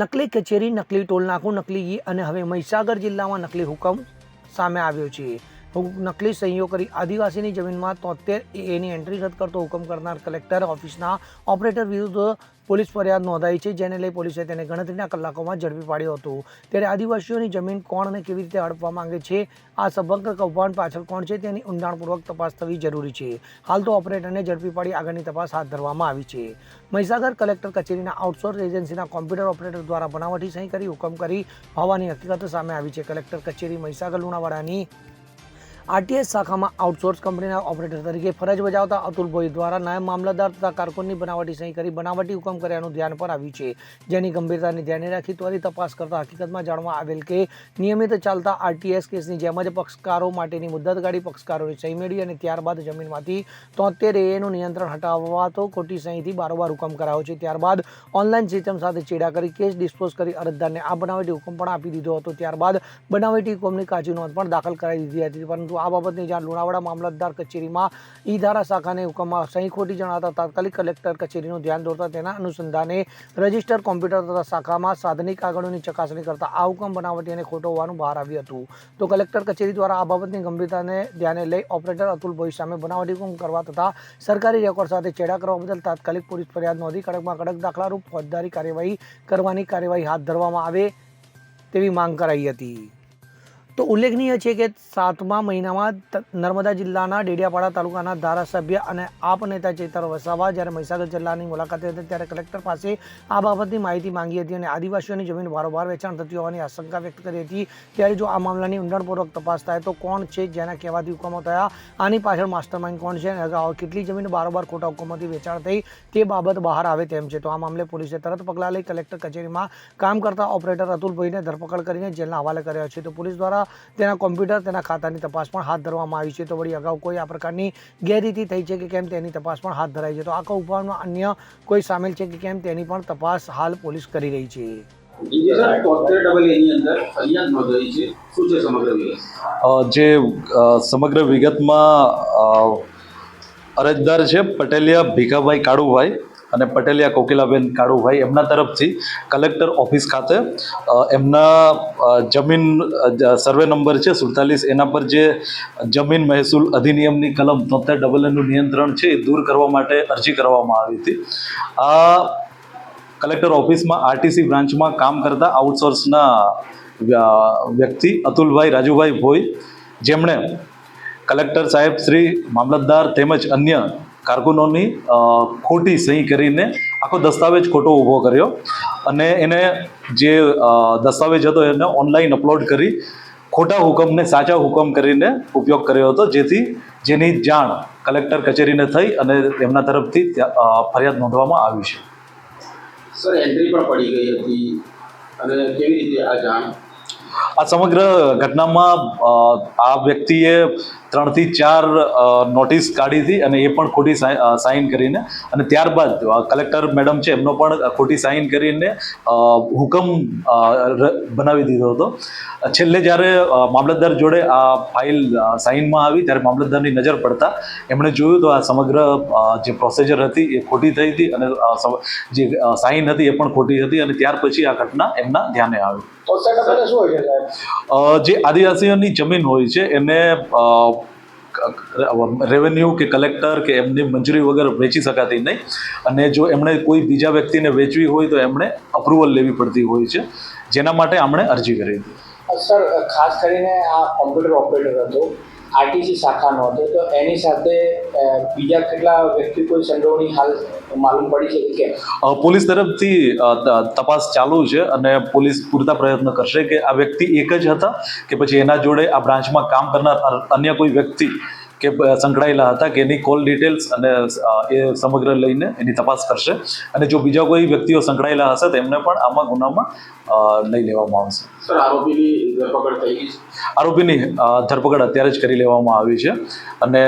નકલી કચેરી, નકલી ટોલ નાકું નકલી અને હવે મહીસાગર જિલ્લામાં નકલી હુકમ સામે આવ્યો છે. હુ- નકલી સહીઓ કરી, આદિવાસીની જમીનમાં તોતેર એની એન્ટ્રી રદ કરતો હુકમ કરનાર કલેક્ટર ઓફિસના ઓપરેટર વિરુદ્ધ પોલીસ ફરિયાદ નોંધાઈ છે, જેને લઈ પોલીસે તેને ગણતરીના કલાકોમાં ઝડપી પાડ્યો હતો. ત્યારે આદિવાસીઓની જમીન કોણ અને કેવી રીતે હડપવા માંગે છે, આ સમગ્ર કૌભાંડ પાછળ કોણ છે તેની ઊંડાણપૂર્વક તપાસ થવી જરૂરી છે. હાલ તો ઓપરેટરને ઝડપી પાડી આગળની તપાસ હાથ ધરવામાં આવી છે. મહીસાગર કલેક્ટર કચેરીના આઉટસોર્સ એજન્સીના કોમ્પ્યુટર ઓપરેટર દ્વારા બનાવટી સહી કરી હુકમ કરી હોવાની હકીકત સામે આવી છે. કલેક્ટર કચેરી મહીસાગર, લુણાવાડાની આરટીએસ શાખામાં આઉટસોર્સ કંપનીના ઓપરેટર તરીકે ફરજ બજાવતા અતુલ ભોઈ દ્વારા નાયબ મામલતદાર તથા કારકુનની બનાવટી સહી કરી બનાવટી હુકમ કર્યાનું ધ્યાન પર આવ્યું છે. જેની ગંભીરતાને ધ્યાને રાખી ત્વરિત તપાસ કરતા હકીકતમાં જાણવા આવેલ કે નિયમિત ચાલતા આરટીએસ કેસની જેમ જ પક્ષકારો માટેની મુદ્દતગાડી પક્ષકારોની સહી મેળવી અને ત્યારબાદ જમીનમાંથી તોતેર એનું નિયંત્રણ હટાવવા તો ખોટી સહીથી બારોબાર હુકમ કરાયો છે. ત્યારબાદ ઓનલાઈન સિસ્ટમ સાથે ચેડા કરી કેસ ડિસ્પોઝ કરી અરજદારને આ બનાવટી હુકમ પણ આપી દીધો હતો. ત્યારબાદ બનાવટી હુકમની કાચી નોંધ પણ દાખલ કરાવી દીધી હતી. પરંતુ આ બાબતની જાણ લુણાવાડા મામલતદાર કચેરીમાં ઈ ધારા શાખાને હુકમમાં સહી ખોટી જણાતા તાત્કાલિક કલેક્ટર કચેરીનું ધ્યાન દોરતા તેના અનુસંધાને રજિસ્ટર કોમ્પ્યુટર તથા શાખામાં સાધનિક કાગળોની ચકાસણી કરતા આ હુકમ બનાવટી અને ખોટો હોવાનું બહાર આવ્યું હતું. તો કલેક્ટર કચેરી દ્વારા આ બાબતની ગંભીરતાને ધ્યાને લઈ ઓપરેટર અતુલ ભોઈ સામે બનાવટી હુકમ કરવા તથા સરકારી રેકોર્ડ સાથે ચેડા કરવા બદલ તાત્કાલિક પોલીસ ફરિયાદ નોંધી કડકમાં કડક દાખલારૂપ ફોજદારી કાર્યવાહી કરવાની કાર્યવાહી હાથ ધરવામાં આવે તેવી માંગ કરાઈ હતી. તો ઉલ્લેખનીય છે કે સાતમા મહિનામાં નર્મદા જિલ્લાના ડેડિયાપાડા તાલુકાના ધારાસભ્ય અને આપ નેતા ચેતર વસાવા જ્યારે મહીસાગર જિલ્લાની મુલાકાતે હતા ત્યારે કલેક્ટર પાસે આ બાબતની માહિતી માંગી હતી અને આદિવાસીઓની જમીન વારંવાર વેચાણ થતી હોવાની આશંકા વ્યક્ત કરી હતી. ત્યારે જો આ મામલાની ઊંડાણપૂર્વક તપાસ થાય તો કોણ છે, જેના કહેવાથી હુકમો થયા, આની પાછળ માસ્ટરમાઇન્ડ કોણ છે અને અગાઉ કેટલી જમીન બારોબાર ખોટા હુકમોથી વેચાણ થઈ તે બાબત બહાર આવે તેમ છે. તો આ મામલે પોલીસે તરત પગલાં લઈ કલેક્ટર કચેરીમાં કામ કરતા ઓપરેટર અતુલભાઈને ધરપકડ કરીને જેલના હવાલે કર્યા છે. તો પોલીસ દ્વારા તેના કોમ્પ્યુટર તેના ખાતાની તપાસ પણ હાથ ધરવામાં આવી છે. તો વળી અગાઉ કોઈ આ પ્રકારની ગેરરીતિ થઈ છે કે કેમ તેની તપાસ પણ હાથ ધરાઈ છે? તો આ કૌભાંડમાં અન્ય કોઈ સામેલ છે કે કેમ તેની પણ તપાસ હાલ પોલીસ કરી રહી છે? જી સર તોતેર ડબલ એની અંદર ફરિયાદ નોંધાઈ છે. શું છે સમગ્ર વિગત? અ, જે સમગ્ર વિગતમાં અરજદાર છે પટેલિયા ભીખાભાઈ કાળુભાઈ. અને પટેલિયા કોકિલાબેન કાળુભાઈ એમના તરફથી કલેક્ટર ઓફિસ ખાતે એમના જમીન સર્વે નંબર છે સુડતાલીસ, એના પર જે જમીન મહેસૂલ અધિનિયમની કલમ તોતેર ડબલ એનું નિયંત્રણ છે એ દૂર કરવા માટે અરજી કરવામાં આવી હતી. આ કલેક્ટર ઓફિસમાં આરટીસી બ્રાન્ચમાં કામ કરતા આઉટસોર્સના વ્યક્તિ અતુલભાઈ રાજુભાઈ ભોઈ, જેમણે કલેક્ટર સાહેબ શ્રી, મામલતદાર તેમજ અન્ય કારકુનોની ખોટી સહી કરીને આખો દસ્તાવેજ ખોટો ઊભો કર્યો. અને એને જે દસ્તાવેજ હતો એને ઓનલાઈન અપલોડ કરી ખોટા હુકમને સાચા હુકમ કરીને ઉપયોગ કર્યો હતો. જેથી જેની જાણ કલેક્ટર કચેરીને થઈ અને એમના તરફથી ફરિયાદ નોંધવામાં આવી છે. સર એન્ટ્રી પણ પડી ગઈ હતી. અને કેવી રીતે આ જાણ? આ સમગ્ર ઘટનામાં આ વ્યક્તિએ ત્રણથી ચાર નોટિસ કાઢી હતી અને એ પણ ખોટી સાઇન કરીને અને ત્યારબાદ કલેક્ટર મેડમ છે એમનો પણ ખોટી સાઇન કરીને હુકમ બનાવી દીધો હતો. છેલ્લે જ્યારે મામલતદાર જોડે આ ફાઇલ સાઇનમાં આવી ત્યારે મામલતદારની નજર પડતા એમણે જોયું તો આ સમગ્ર જે પ્રોસેજર હતી એ ખોટી થઈ હતી અને જે સાઇન હતી એ પણ ખોટી હતી અને ત્યાર પછી આ ઘટના એમના ધ્યાને આવી. જે આદિવાસીઓની જમીન હોય છે એને રેવન્યુ કે કલેક્ટર કે એમની મંજૂરી વગર વેચી શકાતી નહીં. અને જો એમણે કોઈ બીજા વ્યક્તિને વેચવી હોય તો એમણે અપ્રુવલ લેવી પડતી હોય છે. જેના માટે આમણે અરજી કરી હતી. સર ખાસ કરીને આ કોમ્પ્યુટર ઓપરેટર હતો આરટીસી શાખાનો હતો તો એની સાથે બીજા કેટલા વ્યક્તિ કોઈ સંડોવણી હાલ માલુમ પડી છે કે પોલીસ તરફથી તપાસ ચાલુ છે અને પોલીસ પૂરતા પ્રયત્ન કરશે કે આ વ્યક્તિ એક જ હતા કે પછી એના જોડે આ બ્રાન્ચમાં કામ કરનાર અન્ય કોઈ વ્યક્તિ કે સંકળાયેલા હતા કે એની કોલ ડિટેલ્સ અને એ સમગ્ર લઈને એની તપાસ કરશે. અને જો બીજા કોઈ વ્યક્તિઓ સંકળાયેલા હશે તો એમને પણ આમાં ગુનામાં લઈ લેવામાં આવશે. સર આરોપીની ધરપકડ થઈ ગઈ આરોપીની ધરપકડ અત્યારે જ કરી લેવામાં આવી છે. અને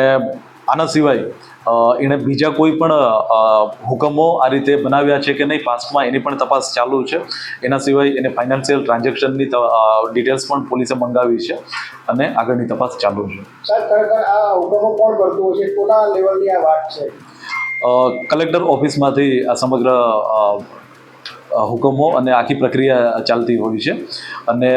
આના સિવાય એણે બીજા કોઈ પણ હુકમો આ રીતે બનાવ્યા છે કે નહીં પાસ્ટમાં એની પણ તપાસ ચાલુ છે. એના સિવાય એને ફાઇનાન્શિયલ ટ્રાન્ઝેક્શનની ડિટેલ્સ પણ પોલીસે મંગાવી છે અને આગળની તપાસ ચાલુ છે. કલેક્ટર ઓફિસમાંથી આ સમગ્ર હુકમો અને આખી પ્રક્રિયા ચાલતી હોય છે. અને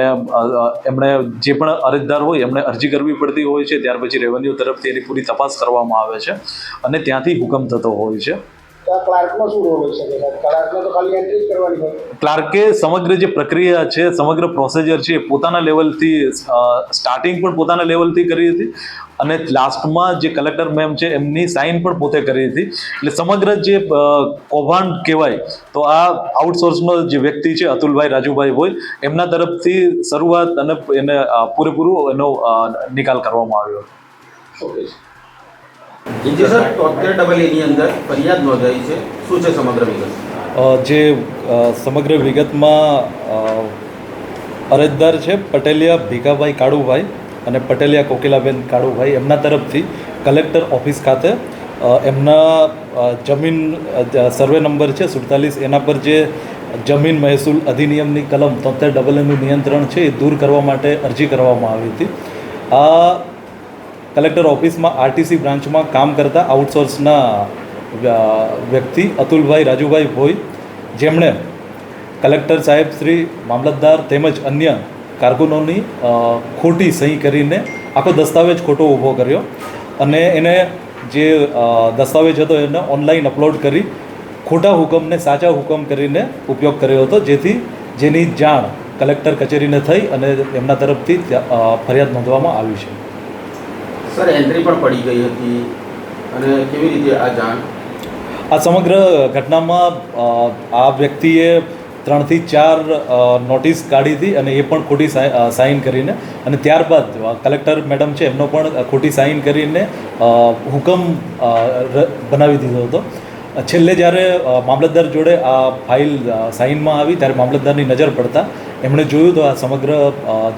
એમણે જે પણ અરજદાર હોય, એમણે અરજી કરવી પડતી હોય છે. ત્યાર પછી રેવન્યુ તરફથી એની પૂરી તપાસ કરવામાં આવે છે અને ત્યાંથી હુકમ થતો હોય છે. ક્લાર્કે સમગ્ર જે પ્રક્રિયા છે સમગ્ર પ્રોસેજર છે પોતાના લેવલથી સ્ટાર્ટિંગ પણ પોતાના લેવલથી કરી હતી અને લાસ્ટમાં જે કલેક્ટર મેમ છે એમની સાઇન પણ પોતે કરી હતી. એટલે સમગ્ર જે કૌભાંડ કહેવાય તો આ આઉટસોર્સનો જે વ્યક્તિ છે અતુલભાઈ રાજુભાઈ હોય એમના તરફથી શરૂઆત અને એને પૂરેપૂરું એનો નિકાલ કરવામાં આવ્યો ઓકે જી સર. તોતેર ડબલ એની અંદર ફરિયાદ નોંધાઈ છે. શું છે સમગ્ર વિગત? જે સમગ્ર વિગતમાં અરજદાર છે પટેલિયા ભીખાભાઈ કાળુભાઈ અને પટેલિયા કોકિલાબેન કાળુભાઈ એમના તરફથી કલેક્ટર ઓફિસ ખાતે એમના જમીન સર્વે નંબર છે સુડતાલીસ એના પર જે જમીન મહેસૂલ અધિનિયમની કલમ તોતેર ડબલ એનું નિયંત્રણ છે એ દૂર કરવા માટે અરજી કરવામાં આવી હતી. આ કલેક્ટર ઓફિસમાં, આરટીસી બ્રાન્ચમાં કામ કરતા આઉટસોર્સના વ્ય- વ્યક્તિ અતુલભાઈ રાજુભાઈ ભોઈ, જેમણે કલેક્ટર સાહેબ શ્રી મામલતદાર તેમજ અન્ય કારકુનોની ખોટી સહી કરીને આખો દસ્તાવેજ ખોટો ઊભો કર્યો અને એને જે દસ્તાવેજ હતો એને ઓનલાઈન અપલોડ કરી ખોટા હુકમને સાચા હુકમ કરીને ઉપયોગ કર્યો હતો, જેથી જેની જાણ કલેક્ટર કચેરીને થઈ અને એમના તરફથી ફરિયાદ નોંધવામાં આવી છે. સર એન્ટ્રી પણ પડી ગઈ હતી. અને કેવી રીતે આ જાણ? આ સમગ્ર ઘટનામાં આ વ્યક્તિએ ત્રણથી ચાર નોટિસ કાઢી હતી અને એ પણ ખોટી સાઇન કરીને અને ત્યારબાદ કલેક્ટર મેડમ છે એમનો પણ ખોટી સાઇન કરીને હુકમ બનાવી દીધો હતો. છેલ્લે જ્યારે મામલતદાર જોડે આ ફાઇલ સાઇનમાં આવી ત્યારે મામલતદારની નજર પડતા એમણે જોયું તો આ સમગ્ર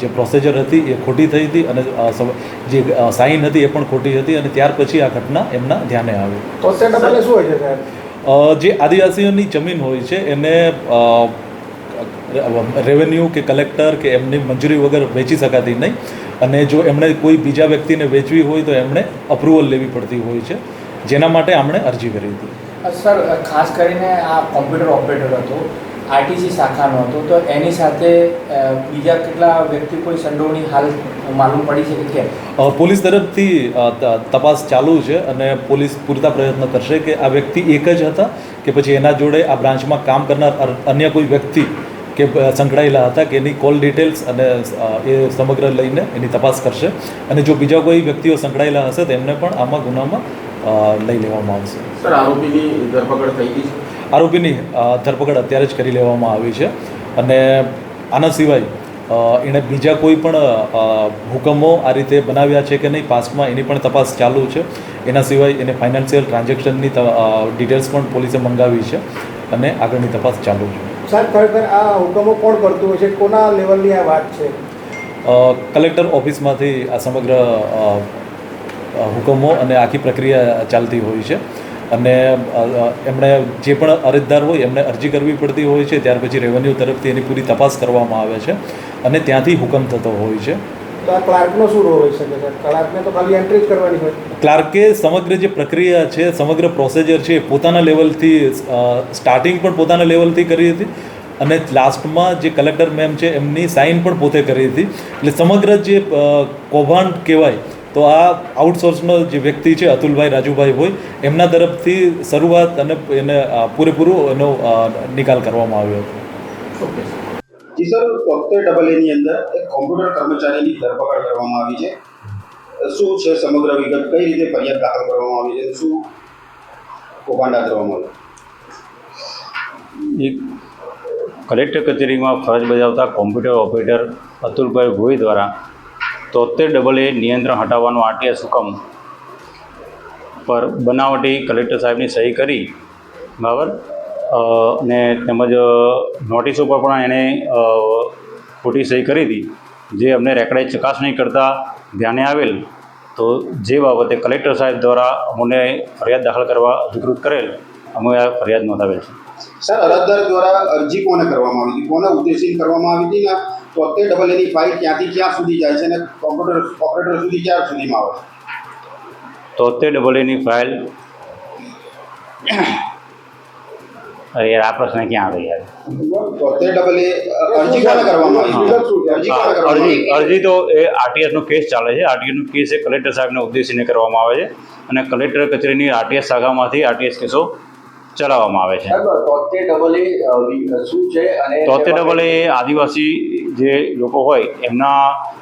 જે પ્રોસેજર હતી એ ખોટી થઈ હતી અને જે સાઇન હતી એ પણ ખોટી હતી અને ત્યાર પછી આ ઘટના એમના ધ્યાને આવી. શું હોય છે સાહેબ? જે આદિવાસીઓની જમીન હોય છે એને રેવન્યુ કે કલેક્ટર કે એમની મંજૂરી વગર વેચી શકાતી નહીં અને જો એમણે કોઈ બીજા વ્યક્તિને વેચવી હોય તો એમણે અપ્રુવલ લેવી પડતી હોય છે જેના માટે આમણે અરજી કરી હતી. સર ખાસ કરીને આ કોમ્પ્યુટર ઓપરેટર હતો, આરટીસી શાખાનો હતો, તો એની સાથે બીજા કેટલા વ્યક્તિ કોઈ સંડોવણી હાલ માલુમ પડી છે કે કેમ? પોલીસ તરફથી તપાસ ચાલુ છે અને પોલીસ પૂરતા પ્રયત્ન કરશે કે આ વ્યક્તિ એક જ હતા કે પછી એના જોડે આ બ્રાન્ચમાં કામ કરનાર અન્ય કોઈ વ્યક્તિ કે સંકળાયેલા હતા કે એની કોલ ડિટેલ્સ અને એ સમગ્ર લઈને એની તપાસ કરશે. અને જો બીજા કોઈ વ્યક્તિઓ સંકળાયેલા હશે તો એમને પણ આમાં ગુનામાં લઈ લેવામાં આવશે. સર આરોપીની ધરપકડ થઈ ગઈ છે? આરોપીની ધરપકડ અત્યારે જ કરી લેવામાં આવી છે. અને આના સિવાય એણે બીજા કોઈ પણ હુકમો આ રીતે બનાવ્યા છે કે નહીં પાસ્ટમાં એની પણ તપાસ ચાલુ છે. એના સિવાય એને ફાઇનાન્શિયલ ટ્રાન્ઝેક્શનની ડિટેલ્સ પણ પોલીસે મંગાવી છે અને આગળની તપાસ ચાલુ છે. સાહેબ ખરેખર આ હુકમો કોણ કરતું હોય છે? કોના લેવલની આ વાત છે? કલેક્ટર ઓફિસમાંથી આ સમગ્ર હુકમો અને આખી પ્રક્રિયા ચાલતી હોય છે. અને એમણે જે પણ અરજદાર હોય એમને અરજી કરવી પડતી હોય છે ત્યાર પછી રેવન્યુ તરફથી એની પૂરી તપાસ કરવામાં આવે છે અને ત્યાંથી હુકમ થતો હોય છે. ક્લાર્કનો શું રોલ હોઈ શકે છે? ક્લાર્કને તો ખાલી એન્ટ્રી જ કરવાની હોય. ક્લાર્કે સમગ્ર જે પ્રક્રિયા છે સમગ્ર પ્રોસિજર છે એ પોતાના લેવલથી સ્ટાર્ટિંગ પણ પોતાના લેવલથી કરી હતી અને લાસ્ટમાં જે કલેક્ટર મેમ છે એમની સાઇન પણ પોતે કરી હતી. એટલે સમગ્ર જે કૌભાંડ કહેવાય તો આ આઉટસોર્સનો જે વ્યક્તિ છે અતુલભાઈ રાજુભાઈ હોય એમના તરફથી શરૂઆત અને એને પૂરેપૂરું એનો નિકાલ કરવામાં આવ્યો હતો. ઓકે જી સર તોતેર ડબલ એની અંદર એક કોમ્પ્યુટર કર્મચારીની ધરપકડ કરવામાં આવી છે. શું છે સમગ્ર વિગત? કઈ રીતે ફરિયાદ દાખલ કરવામાં આવી છે? શું કૌભાંડા કરવામાં આવ્યું? એક કલેક્ટર કચેરીમાં ફરજ બજાવતા કોમ્પ્યુટર ઓપરેટર અતુલભાઈ ભોઈ દ્વારા તોતેર ડબલ એ નિયંત્રણ હટાવવાનો આરટીએસ હુકમ પર બનાવટી કલેક્ટર સાહેબની સહી કરી. બરાબર? ને તેમજ નોટિસ ઉપર પણ એણે ખોટી સહી કરી હતી. જે અમને રેકડે ચકાસણી કરતાં ધ્યાને આવેલ, તો જે બાબતે કલેક્ટર સાહેબ દ્વારા અમને ફરિયાદ દાખલ કરવા અધિકૃત કરેલ, અમે આ ફરિયાદ નોંધાવેલ છે. સર, અરજદાર દ્વારા અરજી કોને કરવામાં આવી હતી? કોને ઉદ્દેશીને કરવામાં આવી હતી તોતેર ડબલ એની ફાઇલ ક્યાંથી ક્યાં સુધી જાય છે અને કોમ્પ્યુટર ઓપરેટર સુધી ક્યાં સુધીમાં આવે છે? તોતેર ડબલ એની ફાઇલ અરે યાર આ પ્રશ્ન ક્યાં આવે યાર તોતેર ડબલ એ અરજી કોને કરવામાં આવી? અરજી અરજી તો એ આરટીએસનો કેસ ચાલે છે. આરટીએસનો કેસ એ કલેક્ટર સાહેબને ઉદ્દેશીને કરવામાં આવે છે અને કલેક્ટર કચેરીની આરટીએસ શાખામાંથી આરટીએસ કેસો ચલાવવામાં આવે છે. તોતેર ડબલ એ શું છે અને તોતેર ડબલ એ આદિવાસી જે લોકો હોય એમના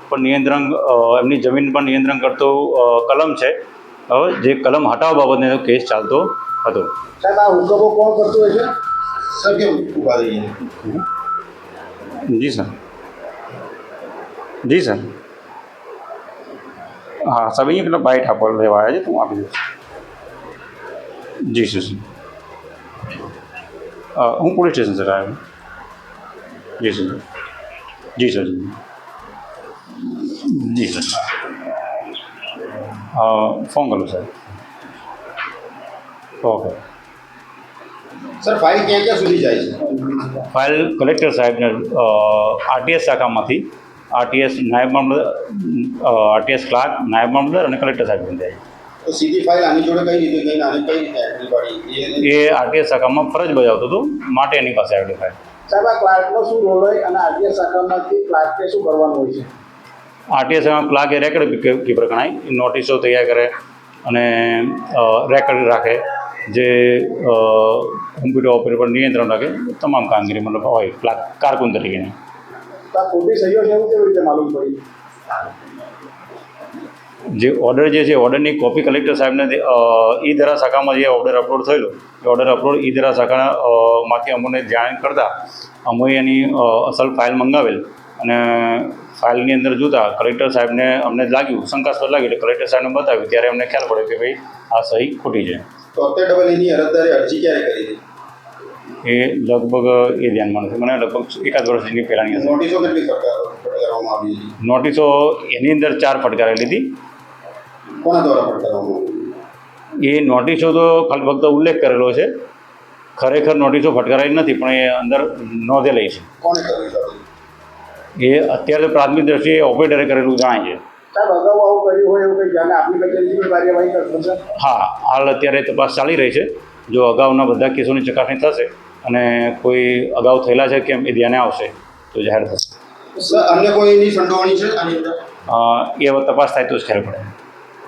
પર નિયંત્રણ એમની જમીન પર નિયંત્રણ કરતો કલમ છે. હવે જે કલમ હટાવવા બાબતને કેસ ચાલતો હતો. સાહેબ આ હુકમો કોણ કરતું હોય છે? સર કેમ ઊભા જી સર. જી સર. હા સભી પેલો બાઇટ આપવા લેવા આવ્યા છે તો હું આપી દઉં. જી સર હું પોલીસ સ્ટેશન સર આવ્યો. જી સર. જી સર. જી સર. અ, ફોન કરો સર. ઓકે. સર ફાઇલ ક્યાં ક્યાં સુધી જાય છે? ફાઇલ કલેક્ટર સાહેબને આરટીએસ શાખામાંથી આરટીએસ નાયબ મામલતદાર આરટીએસ ક્લાર્ક નાયબ મામલતદાર અને કલેક્ટર સાહેબ જાય સીધી ફાઇલ આની જોડે કઈ રીતે ગઈ આને કઈ રીતે એ એ આરટીએસ શાખામાં ફરજ બજાવતો હતો માટે એની પાસે આવેલી ફાઇલ. સાહેબ આ ક્લાર્કનો શું રોલ હોય અને આરટીઆઈ શાખામાંથી ક્લાર્કને શું કરવાનું હોય છે? આરટીએસ શાખામાં ક્લાર્ક એ રેકર્ડ કીપર ગણાય નોટિસો તૈયાર કરે અને રેકર્ડ રાખે જે કોમ્પ્યુટર ઓપરેટર પર નિયંત્રણ રાખે તમામ કામગીરી મતલબ હોય ક્લાર્ક કારકુન તરીકેની. ખોટી સહીઓ છે એવું કેવી રીતે માલુમ પડી? જે ઓર્ડર જે છે ઓર્ડરની કોપી કલેક્ટર સાહેબને ઈ ધરા શાખામાં જે ઓર્ડર અપલોડ થયેલો એ ઓર્ડર અપલોડ ઈ ધરા શાખા અ, અમને જાણ કરતા અમે એની અસલ ફાઇલ મંગાવેલ અને ફાઇલની અંદર જોતા કલેક્ટર સાહેબને અમને લાગ્યું શંકાસ્પદ લાગ્યું એટલે કલેક્ટર સાહેબને બતાવ્યું ત્યારે અમને ખ્યાલ પડ્યો કે ભાઈ આ સહી ખોટી છે. તોતેર ડબલ એની અરજદારે અરજી ક્યારે કરી એ લગભગ એ ધ્યાનમાં નથી મને લગભગ એકાદ વર્ષ જેટલી પહેલાંની નોટિસો કેટલી ફટકારવામાં આવી નોટિસો એની અંદર ચાર ફટકારેલી હતી. કોના દ્વારા એ નોટિસો તો ખાલી ફક્ત ઉલ્લેખ કરેલો છે. ખરેખર નોટિસો ફટકારાઈ નથી પણ એ અંદર નોંધેલી છે. એ અત્યારે પ્રાથમિક દ્રષ્ટિએ ઓપરેટરે કરેલું જણાય છે. હા હાલ અત્યારે તપાસ ચાલી રહી છે. જો અગાઉના બધા કેસોની ચકાસણી થશે અને કોઈ અગાઉ થયેલા છે કેમ એ ધ્યાને આવશે તો જાહેર થશે. અન્ય કોઈની સંડોવણી છે એ તપાસ થાય તો જ ખ્યાલ પડે.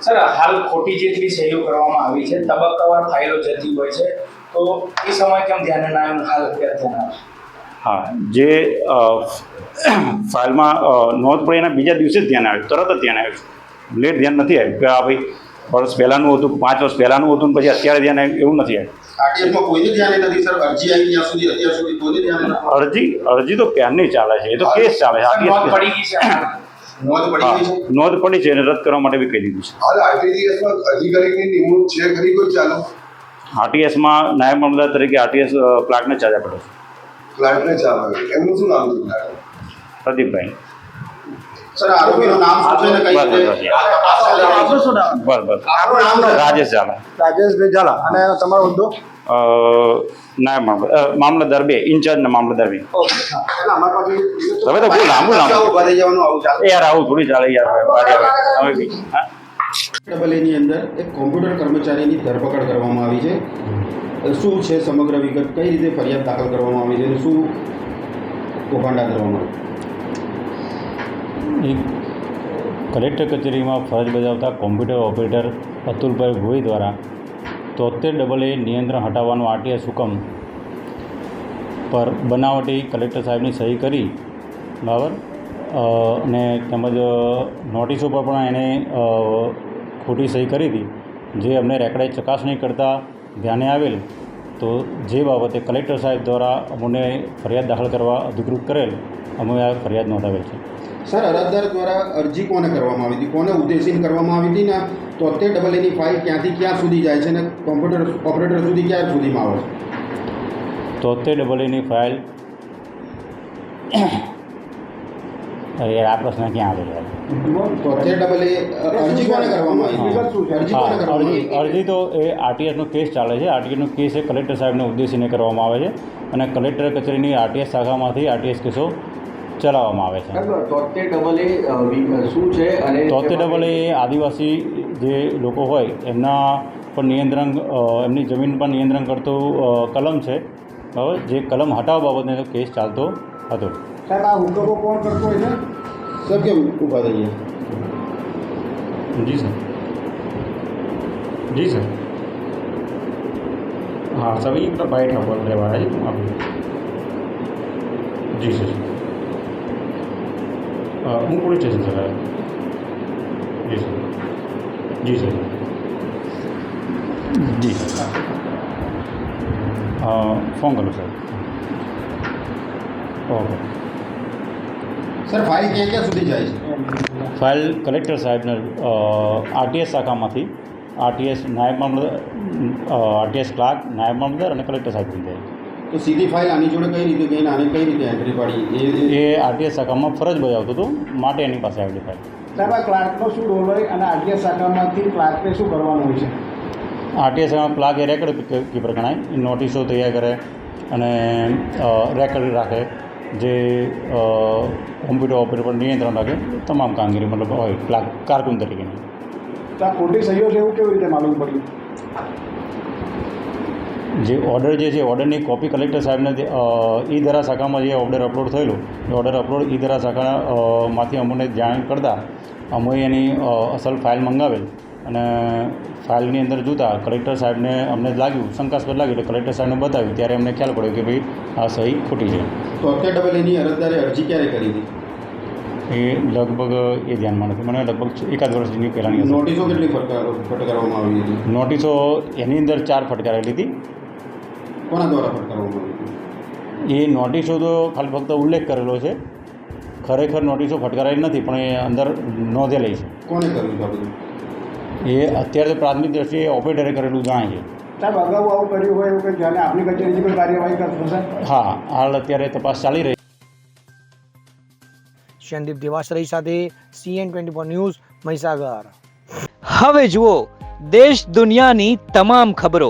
સર હાલ ખોટી જેટલી સહીઓ કરવામાં આવી છે તબક્કાવાર ફાઇલો જતી હોય છે તો એ સમય કેમ ધ્યાને ના આવ્યું હાલ અત્યારે ધ્યાન આવે હા જે ફાઇલમાં નોંધ પડે એના બીજા દિવસે જ ધ્યાન આવ્યું તરત જ ધ્યાન આવ્યું લેટ ધ્યાન નથી આવ્યું કે આ ભાઈ વર્ષ પહેલાંનું હતું પાંચ વર્ષ પહેલાંનું હતું પછી અત્યારે ધ્યાન આવ્યું એવું નથી આવ્યું. આરટીએફમાં કોઈને ધ્યાને નથી સર? અરજી આવી ત્યાં સુધી અત્યાર સુધી કોઈને ધ્યાને નથી. અરજી અરજી તો ક્યારની ચાલે છે? એ તો કેસ ચાલે છે કેસ નોંધ પડી છે? એને રદ કરવા માટે બી કહી દીધું છે. હાલ આરટીજીએસમાં અધિકારીની નિમણૂક છે ખરી કોઈ ચાલુ? આરટીએસમાં નાયબ મામલદાર તરીકે આરટીએસ ક્લાર્કને ચાલ્યા પડે છે. ક્લાર્કને ચાલુ એમનું શું નામ છે પ્રદીપભાઈ. સર આરોપીનું નામ બસ, બસ? રાજેશ ઝાલા. રાજેશભાઈ ઝાલા. અને તમારો હોદ્દો અ, નાયબ મામલતદાર બે ઇન્ચાર્જના મામલતદાર બે. ઓકે હા એટલે અમારી પાસે તમે તો બહુ લાંબુ લાંબુ. જવાનું આવું ચાલે. યાર આવું થોડી ચાલે યાર હવે બી, હા. ડબલ એની અંદર એક કોમ્પ્યુટર કર્મચારીની ધરપકડ કરવામાં આવી છે. શું છે સમગ્ર વિગત? કઈ રીતે ફરિયાદ દાખલ કરવામાં આવી છે અને શું કોભાંડા કરવામાં એક કલેક્ટર કચેરીમાં ફરજ બજાવતા કોમ્પ્યુટર ઓપરેટર અતુલભાઈ ભોઈ દ્વારા તોતેર ડબલ એ નિયંત્રણ હટાવવાનો આરટીએસ હુકમ પર બનાવટી કલેક્ટર સાહેબની સહી કરી. બરાબર? અને તેમજ નોટિસો પર પણ એણે ખોટી સહી કરી હતી. જે અમને રેકડાઈ ચકાસણી કરતાં ધ્યાને આવેલ, તો જે બાબતે કલેક્ટર સાહેબ દ્વારા અમને ફરિયાદ દાખલ કરવા અધિકૃત કરેલ, અમે આ ફરિયાદ નોંધાવેલ છે. સર અરજદાર દ્વારા અરજી કોને કરવામાં આવી હતી? કોને ઉદ્દેશીને કરવામાં આવી હતી ને? તોતેર ડબલ એની ફાઇલ ક્યાંથી ક્યાં સુધી જાય છે અને કોમ્પ્યુટર ઓપરેટર સુધી ક્યાં સુધીમાં આવે છે? તોતેર ડબલ એની ફાઇલ અરે યાર આ પ્રશ્ન ક્યાં આવે યાર? તોતેર એ અરજી કોને કરવામાં આવી છે? અરજી હા કોને કરવામાં અરજી આવી અરજી તો એ આરટીએસનો કેસ ચાલે છે. આરટીએસનો કેસ એ કલેક્ટર સાહેબને ઉદ્દેશીને કરવામાં આવે છે. અને કલેક્ટર કચેરીની આરટીએસ શાખામાંથી આરટીએસ કેસો ચલાવવામાં આવે છે સાહેબ તોતેર ડબલ એ શું છે અને તોતેર ડબલ એ આદિવાસી જે લોકો હોય એમના પર નિયંત્રણ અ, એમની જમીન પર નિયંત્રણ કરતું અ, કલમ છે બરાબર જે કલમ હટાવવા બાબતનો કેસ ચાલતો હતો સાહેબ આ હુકમો કોણ કરતો હોય છે સર કેમ ઊભા રહીએ जी सर जी सर हाँ सभी मतलब बैठ बोल रहे वाला जी अभी जी सर अ, હું પોલીસ સ્ટેશન સર આવ્યો જી સર જી સર જી સર ફોન કરો સર ઓકે સર ફાઇલ ક્યાં ક્યાં સુધી જાય છે ફાઇલ કલેક્ટર સાહેબને આરટીએસ શાખામાંથી આરટીએસ નાયબ મામલતદાર આરટીએસ ક્લાર્ક નાયબ મામલતદાર અને કલેક્ટર સાહેબ સુધી જાય તો સીધી ફાઇલ આની જોડે કઈ રીતે ગઈ આને કઈ રીતે એન્ટ્રી પાડી? એ એ આરટીએસ શાખામાં ફરજ બજાવતો હતો માટે એની પાસે આવેલી ફાઇલ સાહેબ આ ક્લાર્કનો શું રોલ હોય અને આરટીએસ શાખામાંથી ક્લાર્કને શું કરવાનું હોય છે? આરટીએસ શાખામાં ક્લાર્ક એ રેકર્ડ કીપર ગણાય એ નોટિસો તૈયાર કરે અને રેકર્ડ રાખે જે કોમ્પ્યુટર ઓપરેટર પર નિયંત્રણ રાખે તમામ કામગીરી મતલબ હોય ક્લાર્ક કારકુન તરીકેની. તો આ ખોટી સહીઓ છે એવું કેવી રીતે માલુમ પડ્યું જે ઓર્ડર જે છે ઓર્ડરની કોપી કલેક્ટર સાહેબને ઈ ધરા શાખામાં જે ઓર્ડર અપલોડ થયેલો એ ઓર્ડર અપલોડ ઈ ધરા શાખા માંથી અમને જાણ કરતાં અમે એની અસલ ફાઇલ મંગાવેલ અને ફાઇલની અંદર જોતાં કલેક્ટર સાહેબને અમને લાગ્યું શંકાસ્પદ લાગ્યું એટલે કલેક્ટર સાહેબને બતાવ્યું. ત્યારે અમને ખ્યાલ પડ્યો કે ભાઈ આ સહી ખોટી છે. તોતેર ડબલ એની અરજદારે અરજી ક્યારે કરી હતી? એ લગભગ એ ધ્યાનમાં નથી. મને લગભગ એકાદ વર્ષની પહેલાંની નોટિસો કેટલી ફટકારવામાં આવી હતી? નોટિસો એની અંદર ચાર ફટકારેલી હતી. કોના દ્વારા ફટકારવામાં આવી હતી? એ નોટિસો તો ખાલી ફક્ત ઉલ્લેખ કરેલો છે. ખરેખર નોટિસો ફટકારેલી નથી પણ એ અંદર નોંધેલી છે. કોણે કર્યું છે બધું? એ અત્યારે તો પ્રાથમિક દ્રષ્ટિએ ઓપરેટરે કરેલું જણાય છે. સાહેબ અગાઉ આવું કર્યું હોય એવું કે જ્યારે આપની કચેરીથી કોઈ કાર્યવાહી કરશો સાહેબ? હા હાલ અત્યારે તપાસ ચાલી રહી શનદીપ દેવાશ્રય સાથે CN twenty four news Mahisagar. હવે જુઓ દેશ દુનિયાની તમામ ખબરો